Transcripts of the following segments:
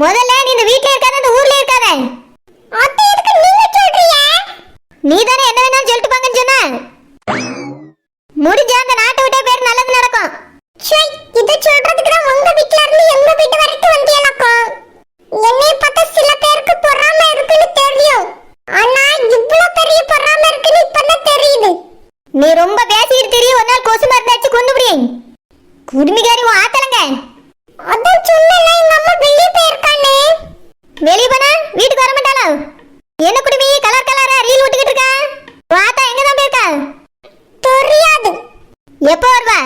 முதல்ல நீ இந்த வீட்ல இருக்காத அந்த ஊர்ல இருக்காத. அத்தை எதுக்கு நீங்க சொல்றீங்க? நீ தானே என்ன வேணாலும் சொல்லிட்டு போங்கன்னு சொன்ன முடிஞ்ச அந்த நாட்டை விட்டே பேர் நல்லது நடக்கும். சை இது சொல்றதுக்கு தான் உங்க வீட்ல இருந்து எங்க வீட்டு வரைக்கும் வந்தியலக்கோ என்னைய பார்த்தா சில பேருக்கு பொறாம இருக்குன்னு தெரியும். ஆனா இவ்ளோ பெரிய பொறாம இருக்குன்னு இப்பதான் தெரியுது. நீ ரொம்ப பேசிட்டு தெரிய ஒரு நாள் கொசு மருந்தாச்சு கொண்டு முடியும் குடுமிகாரி ஆத்தலங்க அதான் சொன்னல எங்க அம்மா வெளியே போனா வீட்டுக்கு வர மாட்டாளோ? என்ன குடுமி கலர் கலரா ரீல் விட்டுக்கிட்டு இருக்கா உன் ஆத்தா எங்க தான் போயிருக்கா தெரியாது எப்போ வருவா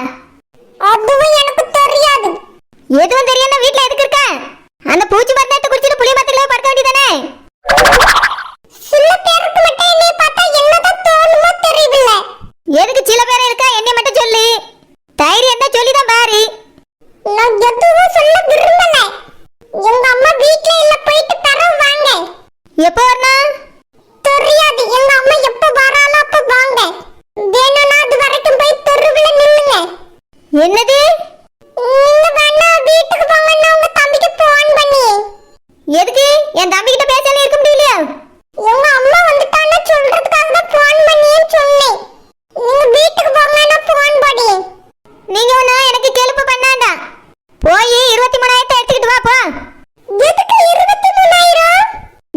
அதுவும் எனக்கு தெரியாது எதுவும் தெரியாம வீட்ல எதுக்கு இருக்க அந்த பூச்சி மருந்து எடுத்து குடிச்சிட்டு புளி மரத்துல படுக்க வேண்டியதானே சில பேருக்கு மட்டும் என்னைய பார்த்தா என்னதான் தோணுமோ தெரியல எதுக்கு சில பேர் இருக்கா என்னை மட்டும் சொல்லு தைரியம் தான் சொல்லி தான் பாரு நான் எதுவும் சொல்ல விரும்பல எங்க அம்மா வீட்ல இல்ல போயிட்டு தரோம் வாங்க எப்போ வரணும் தெரியாது எங்க அம்மா எப்ப வராளோ அப்ப வாங்க வேணும்னா அது வரைக்கும் போய் தெருவுல நில்லுங்க என்னது நீங்க வேணா வீட்டுக்கு போங்கன்னா உங்க தம்பிக்கு போன் பண்ணி எதுக்கு என் தம்பி கிட்ட பேசாம இருக்க முடியலையா எங்க அம்மா வந்துட்டான்னு சொல்றதுக்காக தான் போன் பண்ணின்னு சொன்னேன் நீங்க வீட்டுக்கு போங்கன்னா போன் பண்ணி நீங்க ஒண்ணு எனக்கு கெலுப்பு பண்ணாண்டா போய் இருபத்தி மூணாயிரத்தை எடுத்துக்கிட்டு வா போ எதுக்கு இருபத்தி மூணாயிரம்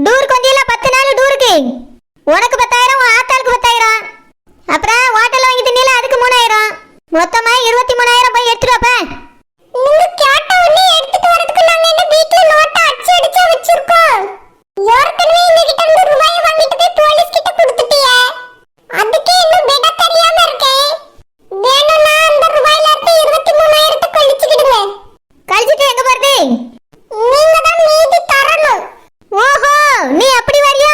டூருக்கு வந்தியில பத்து நாள் டூருக்கு உனக்கு பத்தாயிரம் உன் ஆத்தாளுக்கு பத்தாயிரம் அப்புறம் ஹோட்டல் வாங்கி தின்னீல அதுக்கு மூணாயிரம் மொத்தமா இருபத்தி மூணாயிரம் போய் எடுத்துட்டு வாப்பா நீங்க கேட்ட உடனே எடுத்துட்டு வரதுக்கு நாங்க என்ன வீட்ல நோட்டை அச்சு அடிச்சா வச்சிருக்கோம் ஏற்கனவே எங்க கிட்ட இருந்து ரூபாய் வாங்கிட்டு போய் போலீஸ் கிட்ட கொடுத்துட்டியே அதுக்கே இன்னும் விட தெரியாம இருக்கேன் வேணும்னா அந்த ரூபாயில இருந்து இருபத்தி மூணாயிரத்தை கழிச்சுக்கிடுங்க கழிச்சிட்டு எங்க போறது நீங்க தான் மீதி தரணும் ஓஹோ நீ அப்படி வரியா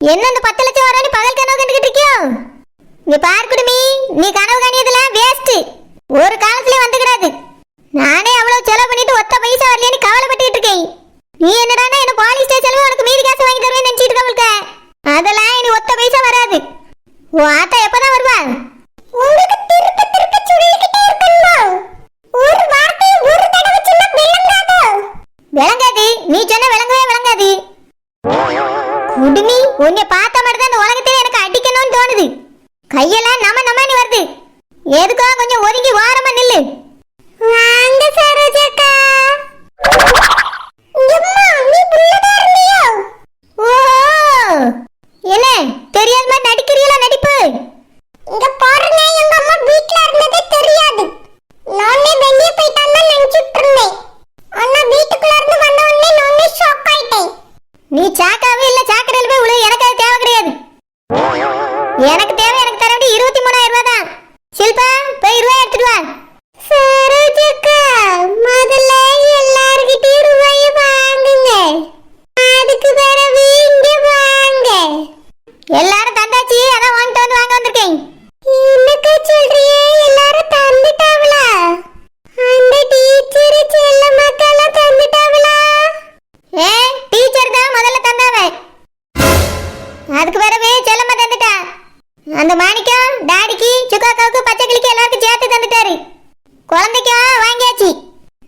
என்ன இந்த பத்து லட்சம் வர நீ பகல் கனவு கண்டுகிட்டு இருக்கியோ இங்க பார் குடுமி நீ கனவு காணியதெல்லாம் வேஸ்ட் ஒரு காலத்துல வந்துக்கிறாது நானே அவ்வளவு செலவு பண்ணிட்டு ஒத்த பைசா வரலையேன்னு கவலைப்பட்டுட்டு இருக்கேன் நீ என்னடானா என்ன போலீஸ் ஸ்டேஷன்ல உனக்கு மீதி காசு வாங்கி தருவேன் நினைச்சிட்டு இருக்க அதெல்லாம் இனி ஒத்த பைசா வராது. உன் ஆத்தா எப்பதான் வருவா? உங்களுக்கு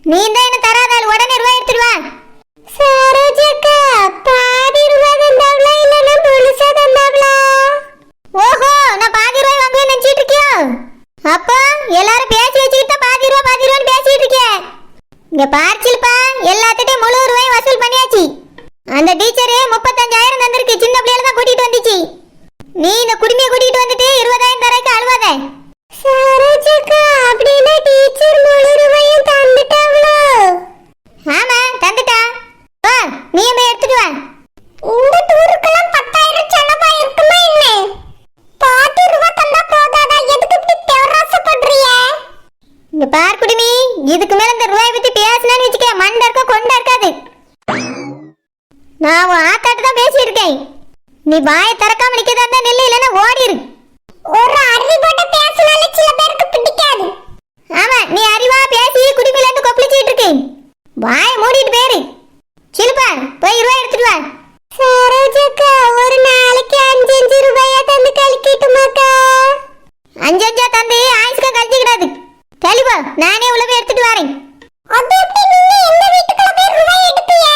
நீ தான் என்ன தராதாள் உடனே ரூபாய் எடுத்துட்டு வா சரோஜக்கா பாதி ரூபாய் தந்தாங்களா இல்லைன்னா முழுசா தந்தாங்களா ஓஹோ நான் பாதி ரூபாய் வாங்குவேன் நினைச்சிட்டு இருக்கியோ? அப்போ எல்லாரும் பேசி வச்சுக்கிட்டு பாதி ரூபா பாதி ரூபான்னு பேசிட்டு இருக்கிய இங்க பார்ச்சில்பா எல்லாத்திட்டையும் முழு ரூபாய் வசூல் பண்ணியாச்சு. அந்த டீச்சரு முப்பத்தஞ்சாயிரம் தந்திருக்கு சின்ன பிள்ளைல தான் கூட்டிட்டு வந்துச்சு. நீ இந்த குடுமையை கூட்டிட்டு வந்துட்டு நீ வாய திறக்காம நிக்கதா இருந்தா நில்லு இல்லனா ஓடிரு ஒரு அறிவு போட்டு பேசினாலே சில பேருக்கு பிடிக்காது. ஆமா நீ அறிவா பேசி குடிமையில இருந்து கொப்பளிச்சிட்டு இருக்கு வாய மூடிட்டு பேரு. சிலுப்பா போய் இருவா எடுத்துட்டு வா. சரோஜக்கா ஒரு நாளைக்கு அஞ்சு அஞ்சு ரூபாயா தந்து கழிக்கட்டுமாக்கா? அஞ்சு அஞ்சா தந்து ஆயிஸ்கா கழிச்சிக்கிடாது. தெளிவா நானே உள்ள போய் எடுத்துட்டு வரேன். அது எப்படி நீங்க எந்த வீட்டுக்குள்ள போய் ரூபாய் எடுப்பீங்க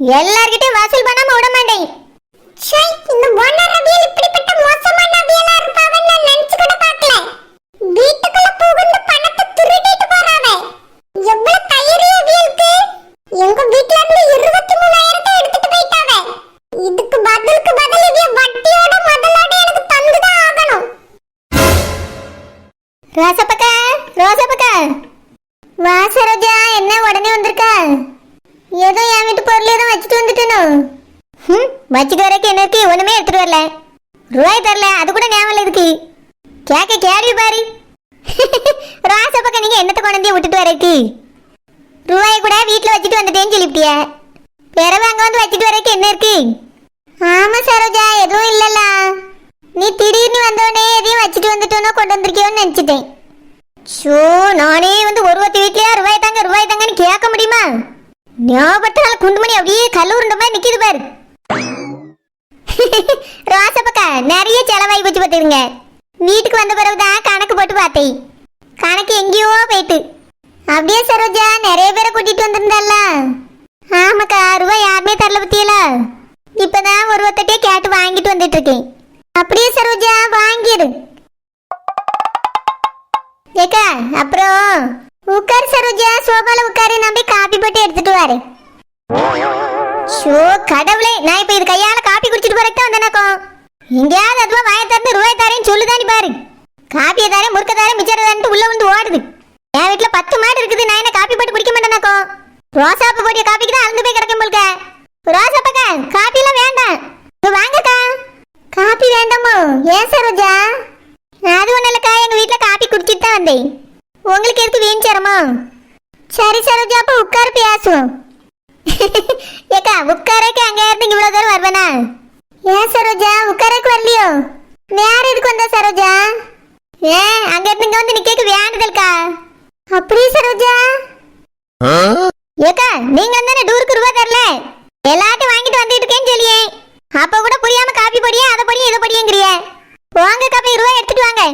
எல்லார்கிட்டயும் வசூல் பண்ணாம விட மாட்டேன். இதுக்கு ஒண்ணுமே எடுத்துட்டு வரல. ரூபாய் தரல அது கூட ஞாபகம் இதுக்கு. கேட்க கேள்வி பாரு. ரோசப்பக்கா நீங்க என்னத்தை கொண்டு விட்டுட்டு வரக்கு ரூபாயை கூட வீட்டில் வச்சுட்டு வந்துட்டேன்னு சொல்லிவிட்டிய. பிறகு அங்கே வந்து வச்சுட்டு வரக்கு என்ன இருக்கு? ஆமா சரோஜா எதுவும் இல்லல்ல. நீ திடீர்னு வந்தோடனே எதையும் வச்சுட்டு வந்துட்டோனோ கொண்டு வந்திருக்கியோன்னு நினைச்சிட்டேன். ஷோ நானே வந்து ஒரு ஒருத்தி வீட்லயா ரூபாய் தாங்க ரூபாய் தாங்கன்னு கேட்க முடியுமா? ஞாபகத்தால குண்டுமணி அப்படியே கல்லூருண்ட மாதிரி நிற்கிது பாரு. ராசப்பக்கா நிறைய செலவாகி போச்சு பார்த்துருங்க வீட்டுக்கு வந்த பிறகுதான் கணக்கு போட்டு பார்த்தேன். கணக்கு எங்கேயோ போயிட்டு. அப்படியே சரோஜா நிறைய பேரை கூட்டிட்டு வந்திருந்தால ஆமாக்கா ரூபாய் யாருமே தரல பத்தியல? இப்பதான் ஒரு ஒருத்தட்டே கேட்டு வாங்கிட்டு வந்துட்டு இருக்கேன் அப்படியே சரோஜா வாங்கிடு. ஏக்கா அப்புறம் உட்கார் சரோஜா சோபால உட்காரு நான் போய் காப்பி போட்டு எடுத்துட்டு வரேன். ஷோ கடவுளே நான் இப்ப இது கையால காப்பி குடிச்சிட்டு போறதுக்கு வந்தேனாக்கும் எங்கேயாவது அதுவா வாய திறந்து ரூபாய் தாரேன்னு சொல்லுதானி பாரு. காப்பியை தாரேன் முறுக்க தாரேன் மிச்சரை தாரேன்ட்டு உள்ள வந்து ஓடுது. என் வீட்டுல பத்து மாடு இருக்குது நான் என்ன காப்பி போட்டு குடிக்க மாட்டேனாக்கும் ரோசாப்பு போட்டிய காப்பிக்கு தான் அழுந்து போய் கிடக்கும் போல்க. ரோசாப்பக்கா காப்பி எல்லாம் வேண்டாம் வாங்கக்கா. காப்பி வேண்டாமோ? ஏன் சரோஜா அது ஒன்றும் இல்லைக்கா எங்கள் வீட்டில் காப்பி குடிச்சிட்டு தான் வந்தேன். உங்களுக்கு எதுக்கு வீண் சிரமம்? சரி சரோஜா அப்போ உட்கார பேசுவோம். ஏக்கா உட்காரக்கு அங்கே இருந்து இங்கே இவ்வளோ தூரம் வருவேனா? ஏன் சரோஜா உட்காரக்கு வரலையோ? வேற எதுக்கு வந்தா சரோஜா? ஏன் அங்க இருந்து இங்க வந்து நிக்க வேண்டுதல்க்கா? அப்படியே சரோஜா? ஏக்கா நீங்க தானே டூருக்கு ரூபா தரல? எல்லாத்தையும் வாங்கிட்டு வந்துட்டு இருக்கேன்னு சொல்லியே அப்ப கூட புரியாம காப்பி படியே அதை படியே இதை படியேங்கிறிய வாங்க காப்பி ரூபாய் எடுத்துட்டு வாங்க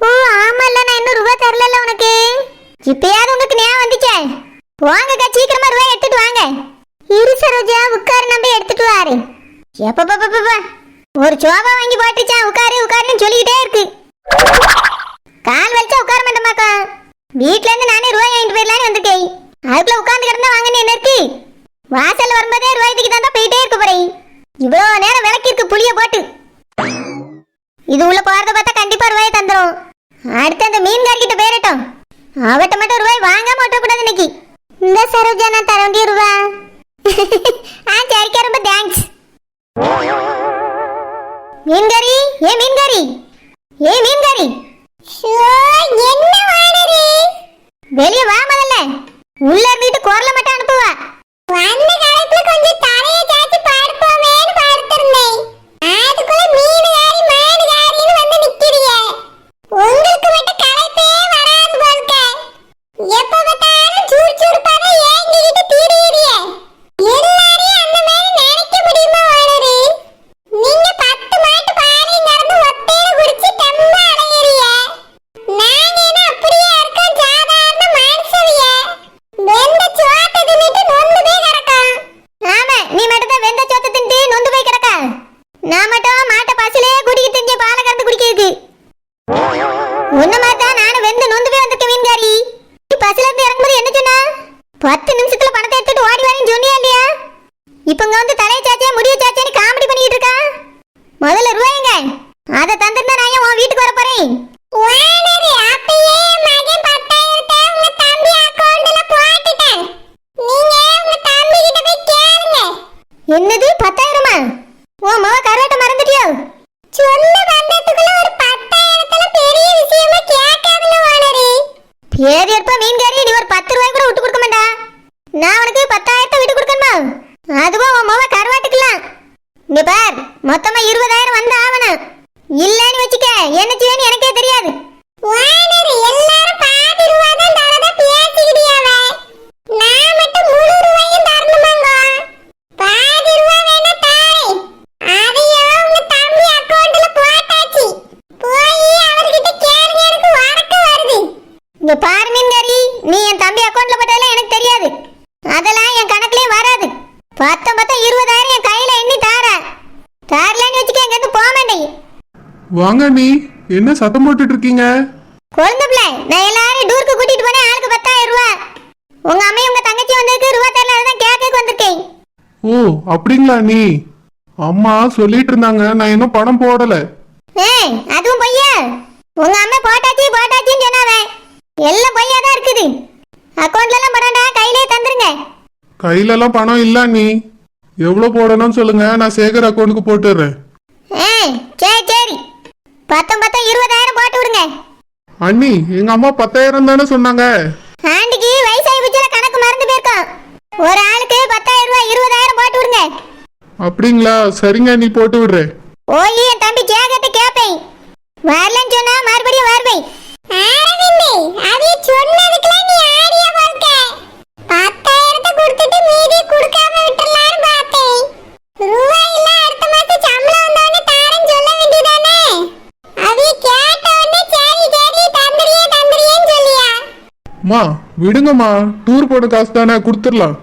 ஓ ஆமால்ல நான் இன்னும் ரூபாய் தரல உனக்கு இப்பயாவது உங்களுக்கு ஞாபகம் வந்துச்சே வாங்கக்கா சீக்கிரமா ரூபாய் எடுத்துட்டு வாங்க இரு சரோஜா உட்காரு நம்ம எடுத்துட்டு வாரு எப்பப்பப்பப்ப ஒரு சோபா வாங்கி போட்டுச்சான் உட்காரு உட்காருன்னு சொல்லிக்கிட்டே இருக்கு கால் வலிச்சா உட்கார மாட்டோமாக்கா வீட்ல இருந்து நானே ரூபாய் வாங்கிட்டு போயிடலான்னு வந்திருக்கேன் அதுக்குள்ள உட்கார்ந்து கிடந்தா வாங்கன்னு என்ன இருக்கு வாசல் வரும்போதே ரூபாய் தான் போயிட்டே இருக்க போறேன். இவ்வளவு நேரம் விளக்கி புளிய போட்டு. இது உள்ள போறத பார்த்தா கண்டிப்பா ரூபாய் தந்துரும். அடுத்து அந்த மீன்காரிக்கிட்ட போயிடட்டும் அவட்ட மட்டும் ரூபாய் வாங்காம விட்டக்கூடாது இன்னைக்கு. இந்த சரோஜா நான் தர வேண்டிய ரூபா. ஆ சரிக்கா ரொம்ப தேங்க்ஸ் மீன்காரி ஏ மீன்காரி? ஏ மீன்காரி? என்ன வானரே? வெளியே வா முதல்ல உள்ள இருந்துட்டு குரல மட்டும் அனுப்புவா வந்த காலத்துல கொஞ்சம் தலைய சாய்ச்சி படுப்போமேன்னு படுத்திருந்தேன். அதுக்குள்ள மீனுகாரி, மானுகாரின்னு வந்து நிக்கிறீங்க. உங்களுக்கு மட்டும் களைப்பே வராது போலுக்க. எப்ப பார்த்தாலும் சுறுசுறுப்பாதான் ஏங்கிக்கிட்டு திரியுறீங்க. எல்லாரையும் அந்த மாதிரி நினைக்க முடியுமா வானரே? நீங்க பத்து மாட்டு பாலையும் கறந்து ஒத்தையில குடிச்சு தெம்பா அலையுறீங்க. நாங்க என்ன அப்படியே இருக்கோம், சாதாரண மனுஷவிய. வெந்த சோத்தை தின்னுட்டு நொந்து போய் கிடக்கோம். ஆமா நீ மட்டும் தான் வெந்த சோத்த தின்ட்டு நொந்து போய் கிடக்க நான் மட்டும் மாட்டை பசிலே குடிக்க தெரிஞ்ச பாலை கறந்து குடிக்கிறதுக்கு உன்ன மாதிரி தான் நானும் வெந்து நொந்து போய் வந்திருக்கேன் மீன்காரி நீ பசில இருந்து இறங்கும்போது என்ன சொன்னா பத்து நிமிஷத்துல பணத்தை எடுத்துட்டு ஓடி வரேன்னு சொன்னியா இல்லையா இப்ப இங்க வந்து தலையை சாச்சியா முடிய சாச்சியான்னு காமெடி பண்ணிட்டு இருக்கா முதல்ல ரூபாய்ங்க அதை தந்திருந்தா நான் ஏன் உன் வீட்டுக்கு வர போறேன் வானரு, அப்பயே மகன் பத்தாயிரத்தை உங்க தம்பி அக்கவுண்ட்ல போட்டுட்டேன். நீங்க உங்க தம்பி கிட்ட போய் கேளுங்க. என்னது பத்தாயிரமா உன் மவ கருவாட்டை மறந்துட்டியோ சொல்ல வந்ததுக்குள்ள ஒரு பத்தாயிரத்துல பெரிய விஷயமா கேட்காதுங்க வானரு. பேர் ஏற்ப மீன்காரி நீ ஒரு பத்து ரூபாய் கூட விட்டு கொடுக்க மாட்டா நான் உனக்கு பத்தாயிரத்தை விட்டு கொடுக்கணுமா அதுவும் உன் மொபைல் கருவாட்டுக்கலாம் இங்க பார் மொத்தமா இருபதாயிரம் வந்து ஆவணும் இல்லைன்னு வச்சுக்க என்ன செய்வேன்னு எனக்கே தெரியாது வானரு, எல்லாரும் பாதி ரூபா தான் தரதா பேசிக்கிட்டியாவே. நான் மட்டும் முழு ரூபாயும் தரணுமாங்க. பாதி ரூபா வேணா தாங்க. பார்த்தா இருபதாயிரம் என் கையில எண்ணி தாரேன் தாரலன்னு வச்சுக்க இங்க இருந்து போக மாட்டேன் வாங்க நீ என்ன சத்தம் போட்டுட்டு இருக்கீங்க? குழந்தை பிள்ளை நான் எல்லாரும் டூருக்கு கூட்டிட்டு போனேன் ஆளுக்கு பத்தாயிரம் ரூபாய் உங்க அம்மையும் உங்க தங்கச்சி வந்ததுக்கு ரூபா தரல அதுதான் கேட்க வந்திருக்கேன். ஓ அப்படிங்களா நீ அம்மா சொல்லிட்டு இருந்தாங்க நான் இன்னும் பணம் போடல. ஏய் அதுவும் பொய்யா? உங்க அம்மா போட்டாச்சு போட்டாச்சுன்னு சொன்னாவே. எல்லாம் பொய்யா தான் இருக்குது. அக்கௌண்ட்ல எல்லாம் பணம்டா கையிலே தந்துருங்க. கையிலலாம் பணம் இல்ல நீ எவ்வளவு போடணும்னு சொல்லுங்க நான் சேகர் அக்கௌண்ட்டுக்கு போட்டுடுறேன். பத்தம் பத்தம் இருபதாயிரம் போட்டு விடுங்க. அண்ணி எங்க அம்மா பத்தாயிரம் தானே சொன்னாங்க. ஆண்டிக்கு வயசாகி போச்சுல கணக்கு மறந்து போயிருக்கோம் ஒரு ஆளுக்கு பத்தாயிரம் ரூபாய் இருபதாயிரம் போட்டு விடுங்க. அப்படிங்களா? சரிங்க நீ போட்டு விடுறேன். ஓய் என் தம்பி ஜேகத்தை கேப்பேன். வரலன்னு சொன்னா மறுபடியும் வருவேன். அரவிந்த் அவிய சொன்னதுக்கெல்லாம் நீ ஆடியா விடுங்கம்மா. டூர் போட காசு தானே கொடுத்துடலாம்.